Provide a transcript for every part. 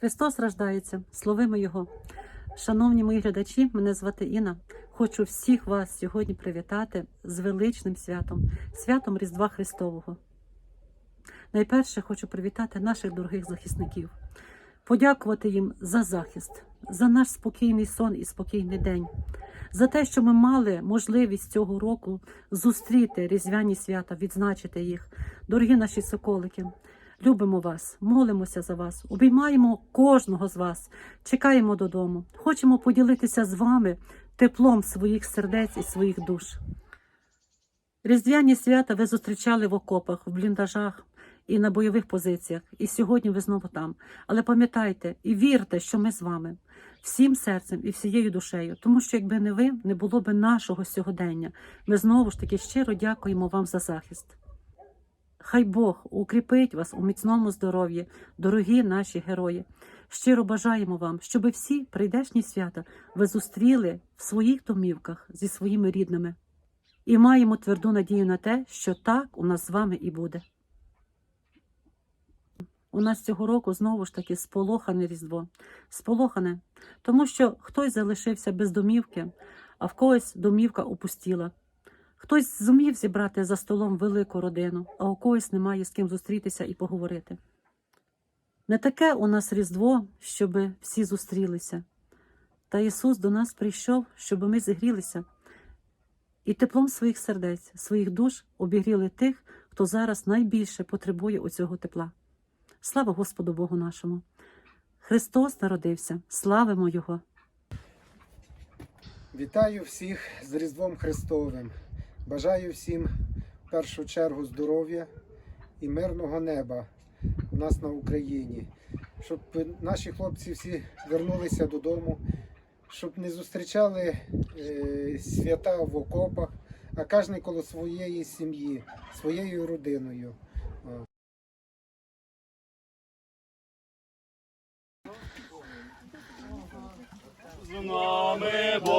Христос рождається, словимо Його. Шановні мої глядачі, мене звати Інна. Хочу всіх вас сьогодні привітати з величним святом, святом Різдва Христового. Найперше хочу привітати наших дорогих захисників, подякувати їм за захист, за наш спокійний сон і спокійний день, за те, що ми мали можливість цього року зустріти різдвяні свята, відзначити їх. Дорогі наші соколики, любимо вас, молимося за вас, обіймаємо кожного з вас, чекаємо додому. Хочемо поділитися з вами теплом своїх сердець і своїх душ. Різдвяні свята ви зустрічали в окопах, в бліндажах і на бойових позиціях. І сьогодні ви знову там. Але пам'ятайте і вірте, що ми з вами всім серцем і всією душею, тому що якби не ви, не було би нашого сьогодення. Ми знову ж таки щиро дякуємо вам за захист. Хай Бог укріпить вас у міцному здоров'ї, дорогі наші герої. Щиро бажаємо вам, щоб всі прийдешні свята ви зустріли в своїх домівках зі своїми рідними. І маємо тверду надію на те, що так у нас з вами і буде. У нас цього року знову ж таки сполохане Різдво. Сполохане, тому що хтось залишився без домівки, а в когось домівка опустіла. Хтось зумів зібрати за столом велику родину, а у когось немає з ким зустрітися і поговорити. Не таке у нас Різдво, щоб всі зустрілися. Та Ісус до нас прийшов, щоб ми зігрілися і теплом своїх сердець, своїх душ обігріли тих, хто зараз найбільше потребує у цього тепла. Слава Господу Богу нашому! Христос народився, славимо Його! Вітаю всіх з Різдвом Христовим. Бажаю всім в першу чергу здоров'я і мирного неба у нас на Україні, щоб наші хлопці всі вернулися додому, щоб не зустрічали е, свята в окопах, а кожен коло своєї сім'ї, своєю родиною. З нами Бог,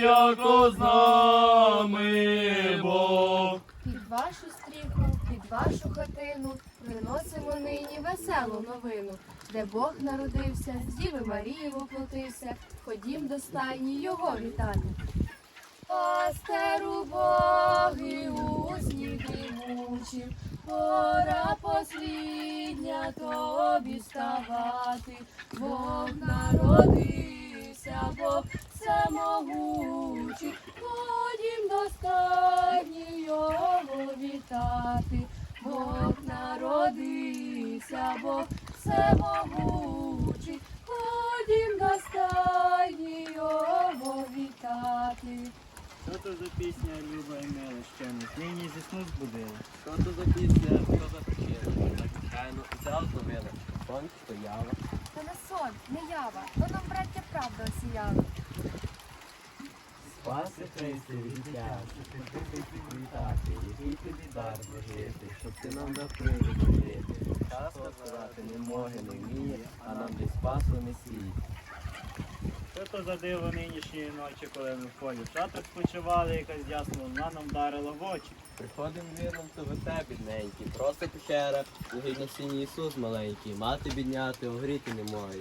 покоряйтеся, як з нами Бог. Під вашу стріху, під вашу хатину приносимо нині веселу новину, де Бог народився, з Діви Марії воплотився, ходім до стайні його вітати. Пастеру боги у сні дрімучі, пора послідня тобі вставати, Бог народився, Бог всемогучий, ходім до стайні його вітати, Бог народився, Бог всемогучий, ходім до стайні його вітати. Що то за пісня Люба і мила, що нас нині зі сну збудили? Що то за пісня, що за причина? Звичайно, взяв зловили. Сон стояла. Та не сон, не ява, то нам браття правда осіяла. Спаси Христи від дитя, щоб ти прийти вітати, який тобі дар божити, щоб ти нам дав привід жити. Час сказати не може, не вміє, а нам десь спасу не слід. Що то за диво нинішньої ночі, коли ми в полі шаток спочивали, якась ясна луна нам вдарила в очі. Приходим вірном, то ви те, бідненький, просто печера, лежить на сіні Ісус маленький, мати бідняти, огріти не може,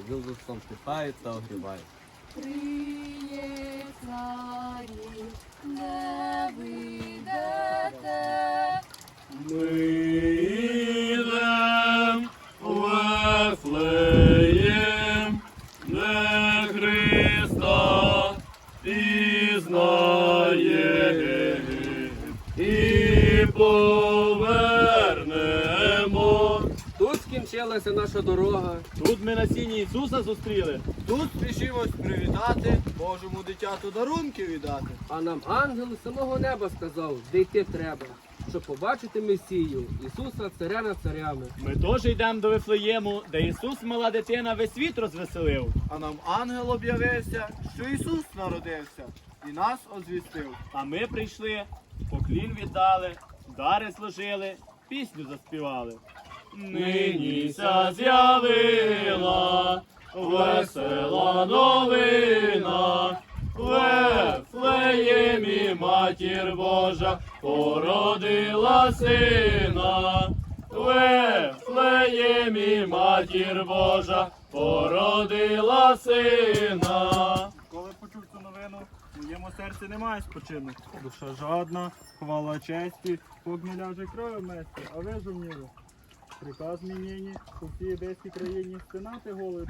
сон втихають та огрівають. Приє царі, не вийдете, Ми йдем у Вифлеєм, де Христа пізнає і повернемо. Тут скінчилася наша дорога. Тут ми на сіні Ісуса зустріли. Тут спішимось привітати, Божому дитяту дарунки віддати. А нам ангел з самого неба сказав, де йти треба, щоб побачити Месію, Ісуса царя над царями. Ми теж йдемо до Вифлеєму, де Ісус, мала дитина, весь світ розвеселив. А нам ангел об'явився, що Ісус народився і нас озвістив. А ми прийшли, поклін віддали, дари служили, пісню заспівали. Нині ся з'явила весела новина, Вифлеємі матір Божа породила сина. Вифлеємі матір Божа породила сина. Коли почув цю новину, в моєму серці немає спочину. Душа жадна, хвала честі, Бог не ляже крові мести, а ви жовніли. Приказ мій нині у всій одеській країні стинати голови.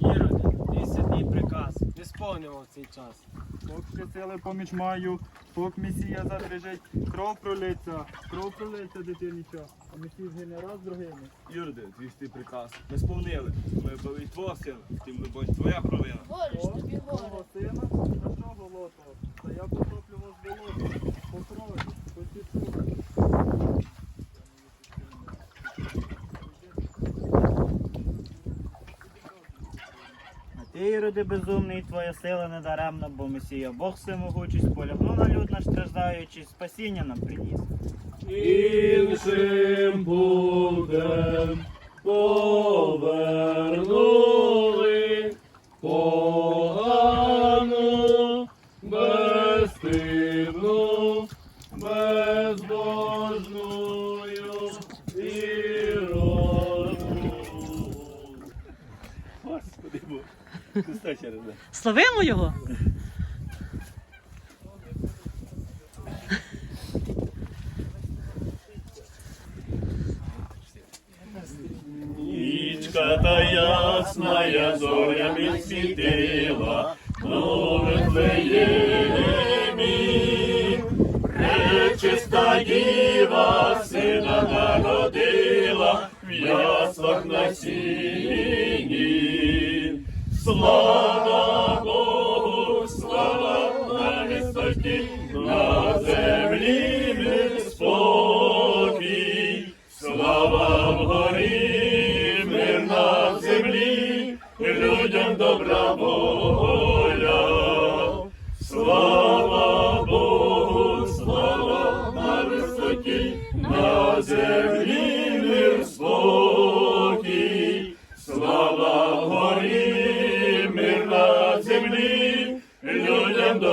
Іроди, твій святий приказ, не сповнював цей час. Бог ще сили поміч маю, Бог Месія задрижить, кров пролиться, кров пролиться дитиніча, а Месій згине раз другими. Юрде, твій приказ. Ми сповнили. Ми були твого сина, тим любов твоя провина. Горе ж тобі горе. Твого сина, за що голотого? Та я потоплю вас болото, Іроди, безумний, твоя сила недаремна, бо Месія Бог всемогучий, полягнув на люд наш страждаючий, спасіння нам приніс. Іншим будем повернули погану, Славимо його! Нічка та ясная зорями світила, нових Вифлеємі. Пречиста діва сина народила, в яслах на сіні. Слава Богу, слава на висоті,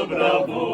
людям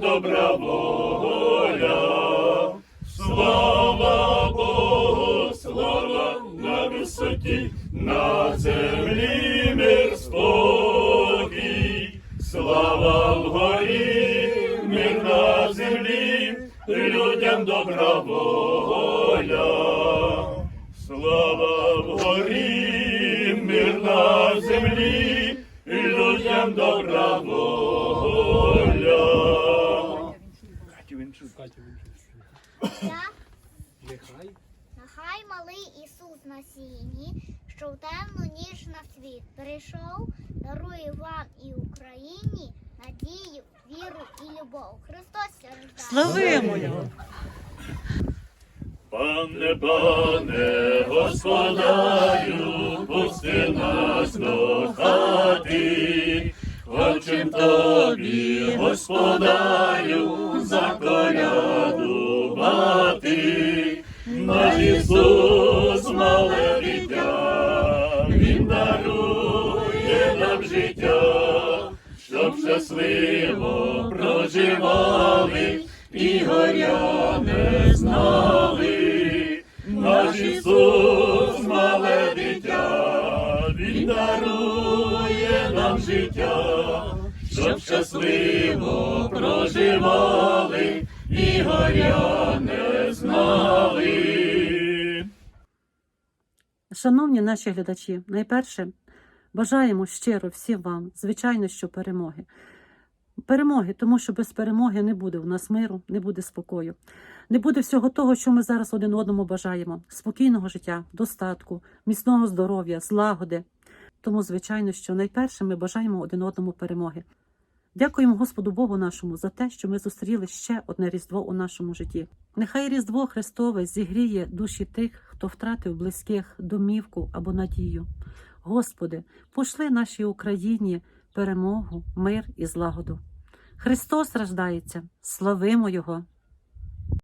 добра воля. Слава Богу, слава на висоті, на землі мир спокій. Слава вгорі, мир на землі, людям добра воля. Слава вгорі, мир на землі, людям добра воля. Нехай Нехай малий Ісус на сіні, що в темну ніч на світ прийшов, дарує вам і Україні надію, віру і любов. Христос рождає. Славимо його! Пане, пане, господарю, пусти нас до хати, хочем тобі, господарю, заколядувати. Наш Ісус, мале дитя, Він дарує нам життя, щоб щасливо проживали і горя не знали. Наш Ісус, мале дитя, Він дарує щоб щасливо проживали і горя не знали. Шановні наші глядачі, найперше бажаємо щиро всім вам, звичайно, що перемоги. Перемоги, тому що без перемоги не буде у нас миру, не буде спокою, не буде всього того, що ми зараз один одному бажаємо: спокійного життя, достатку, міцного здоров'я, злагоди. Тому, звичайно, що найперше ми бажаємо один одному перемоги. Дякуємо Господу Богу нашому за те, що ми зустріли ще одне Різдво у нашому житті. Нехай Різдво Христове зігріє душі тих, хто втратив близьких домівку або надію. Господи, пошли нашій Україні перемогу, мир і злагоду. Христос рождається, славимо Його!